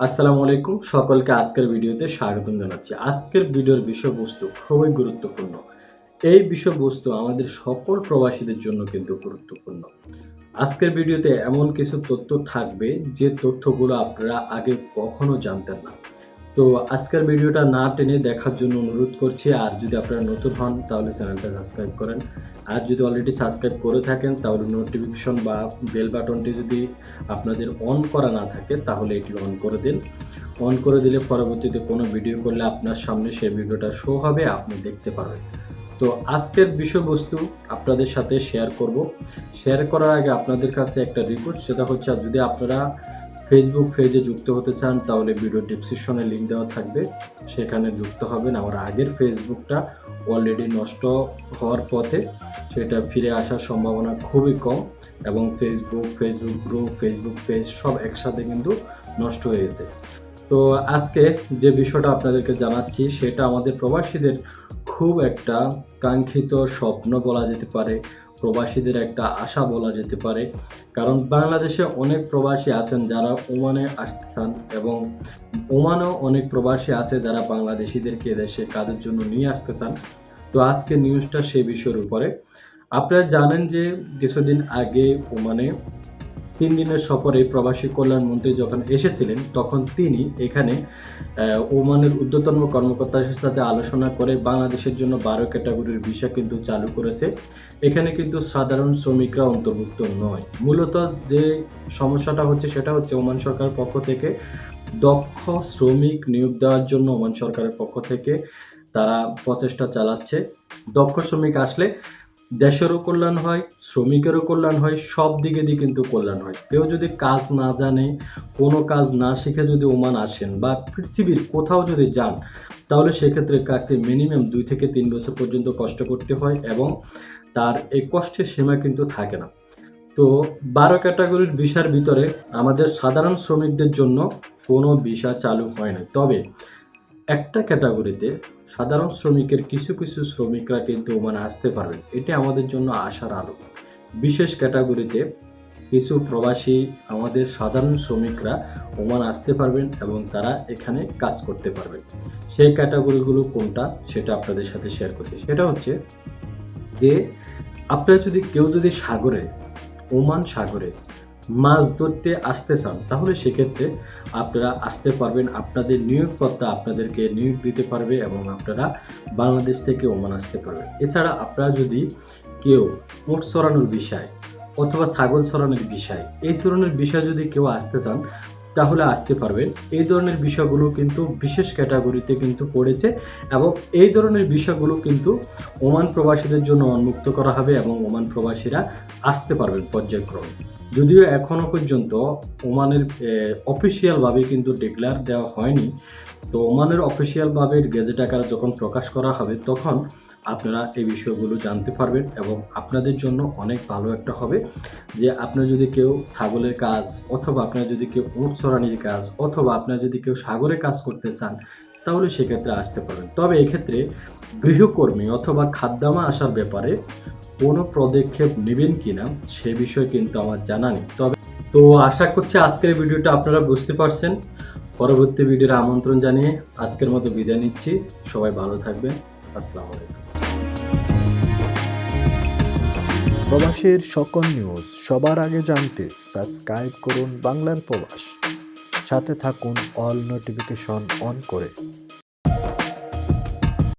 আসসালামু আলাইকুম। সকলকে আজকের ভিডিওতে স্বাগতম জানাচ্ছি। আজকের ভিডিওর বিষয়বস্তু খুবই গুরুত্বপূর্ণ। এই বিষয়বস্তু আমাদের সকল প্রবাসীদের জন্য কিন্তু গুরুত্বপূর্ণ। আজকের ভিডিওতে এমন কিছু তথ্য থাকবে যে তথ্যগুলো আপনারা আগে কখনো জানতেন না। তো আজকের ভিডিওটা না টেনে দেখার জন্য অনুরোধ করছি, আর যদি আপনারা নতুন হন তাহলে চ্যানেলটা সাবস্ক্রাইব করেন। আর যদি অলরেডি সাবস্ক্রাইব করে থাকেন, তাহলে নোটিফিকেশন বা বেল বাটনটি যদি আপনাদের অন করা না থাকে, তাহলে এটি অন করে দিন। অন করে দিলে পরবর্তীতে কোনো ভিডিও করলে আপনার সামনে সেই ভিডিওটা শো হবে, আপনি দেখতে পারবেন। তো আজকের বিষয়বস্তু আপনাদের সাথে শেয়ার করব। শেয়ার করার আগে আপনাদের কাছে একটা রিকোয়েস্ট সেটা হচ্ছে, যদি আপনারা ফেসবুক পেজে যুক্ত হতে চান, তাহলে ভিডিও ডিসক্রিপশনে লিঙ্ক দেওয়া থাকবে। সেখানে যুক্ত হবেন। আমার আগের ফেসবুকটা অলরেডি নষ্ট হওয়ার পথে সেটা ফিরে আসার সম্ভাবনা খুবই কম এবং Facebook Facebook group Facebook page সব একসাথে কিন্তু নষ্ট হয়ে গেছে। তো আজকে যে বিষয়টা আপনাদেরকে জানাচ্ছি, সেটা আমাদের প্রবাসীদের একটা কাঙ্ক্ষিত স্বপ্ন বলা যেতে পারে, প্রবাসীদের একটা আশা বলা যেতে পারে। কারণ বাংলাদেশে অনেক প্রবাসী আছেন যারা ওমানে আসতেছেন এবং ওমানেও অনেক প্রবাসী আছে যারা বাংলাদেশিদেরকে দেশে কাজের জন্য নিয়ে আসতে চান তো আজকে নিউজটা সেই বিষয়ের উপরে। আপনারা জানেন যে কিছুদিন আগে ওমানে তিন দিনের সফরে প্রবাসী কল্যাণ মন্ত্রী যখন এসেছিলেন, তখন তিনি এখানে ওমানের ঊর্ধ্বতন কর্মকর্তাদের সাথে আলোচনা করে বাংলাদেশের জন্য বারো ক্যাটাগরির ভিসা কিন্তু চালু করেছে। এখানে কিন্তু সাধারণ শ্রমিকরা অন্তর্ভুক্ত নয়। মূলত যে সমস্যাটা হচ্ছে সেটা হচ্ছে ওমান সরকারের পক্ষ থেকে দক্ষ শ্রমিক নিয়োগ দেওয়ার জন্য ওমান সরকারের পক্ষ থেকে তারা প্রচেষ্টা চালাচ্ছে। দক্ষ শ্রমিক আসলে দেশেরও কল্যাণ হয়, শ্রমিকেরও কল্যাণ হয়, সব দিকে দিয়ে কিন্তু কল্যাণ হয়। কেউ যদি কাজ না জানে, কোনো কাজ না শিখে যদি ওমান আসেন বা পৃথিবীর কোথাও যদি যান, তাহলে সেক্ষেত্রে কাকে মিনিমাম দুই থেকে তিন বছর পর্যন্ত কষ্ট করতে হয় এবং তার এই কষ্টের সীমা কিন্তু থাকে না। তো বারো ক্যাটাগরির ভিসার ভিতরে আমাদের সাধারণ শ্রমিকদের জন্য কোনো ভিসা চালু হয় না। তবে একটা ক্যাটাগরিতে সাধারণ শ্রমিকের কিছু কিছু শ্রমিকরা কিন্তু ওমানে আসতে পারবেন। এটি আমাদের জন্য আশার আলো। বিশেষ ক্যাটাগরিতে কিছু প্রবাসী আমাদের সাধারণ শ্রমিকরা ওমান আসতে পারবেন এবং তারা এখানে কাজ করতে পারবেন। সেই ক্যাটাগরিগুলো কোনটা সেটা আপনাদের সাথে শেয়ার করছি। সেটা হচ্ছে যে আপনারা যদি কেউ যদি সাগরে, ওমান সাগরে মাছ ধরতে আসতে চান, তাহলে সেক্ষেত্রে আপনারা আসতে পারবেন, আপনাদের নিয়োগকর্তা আপনাদেরকে নিয়োগ দিতে পারবে এবং আপনারা বাংলাদেশ থেকে ওমান আসতে পারবেন। এছাড়া আপনারা যদি কেউ পোট সরানোর বিষয় অথবা ছাগল সরানোর বিষয়, এই ধরনের বিষয় যদি কেউ আসতে চান তাহলে আসতে পারবেন এই ধরনের বিষয়গুলো কিন্তু বিশেষ ক্যাটাগরিতে কিন্তু পড়েছে এবং এই ধরনের বিষয়গুলো কিন্তু ওমান প্রবাসীদের জন্য উন্মুক্ত করা হবে এবং ওমান প্রবাসীরা আসতে পারবেন পর্যায়ক্রমে। যদিও এখনও পর্যন্ত ওমানের অফিসিয়ালভাবে কিন্তু ডিক্লেয়ার দেওয়া হয়নি। তো ওমানের অফিসিয়ালভাবে গেজেট আকারে যখন প্রকাশ করা হবে, তখন আপনারা এই বিষয়গুলো জানতে পারবেন এবং আপনাদের জন্য অনেক ভালো একটা হবে যে আপনার যদি কেউ ছাগলের কাজ অথবা আপনার যদি কেউ উঁট ছড়ানির কাজ অথবা আপনার যদি কেউ সাগরে কাজ করতে চান, তাহলে সেক্ষেত্রে আসতে পারবেন। তবে এক্ষেত্রে গৃহকর্মী অথবা খাদ্যামা আসার ব্যাপারে কোনো পদক্ষেপ নেবেন কি না সে বিষয়ে কিন্তু আমার জানা নেই। তবে তো আশা করছি আজকের ভিডিওটা আপনারা বুঝতে পারছেন। পরবর্তী ভিডিওর আমন্ত্রণ জানিয়ে আজকের মতো বিদায় নিচ্ছি। সবাই ভালো থাকবেন। প্রবাসের সকল নিউজ সবার আগে জানতে সাবস্ক্রাইব করুন বাংলার প্রবাস। সাথে থাকুন অল নোটিফিকেশন অন করে।